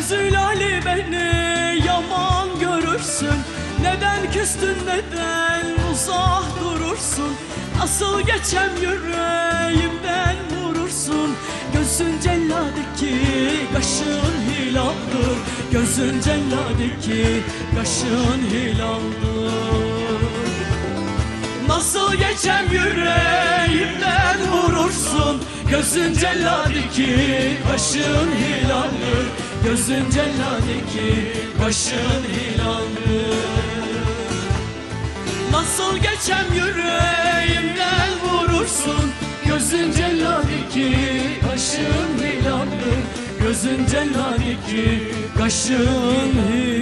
Zülali beni yaman görürsün. Neden küstün neden uzak durursun? Nasıl geçem yüreğimden vurursun. Gözün celladeki kaşın hilaldır. Gözün celladeki kaşın hilaldır. Nasıl geçem yüreğimden vurursun? Gözün celladeki kaşın hilaldir Gözün celladeki kaşın hilaldir Nasıl geçem yüreğimden vurursun? Gözün celladeki kaşın hilaldir Gözün celladeki kaşın hilaldir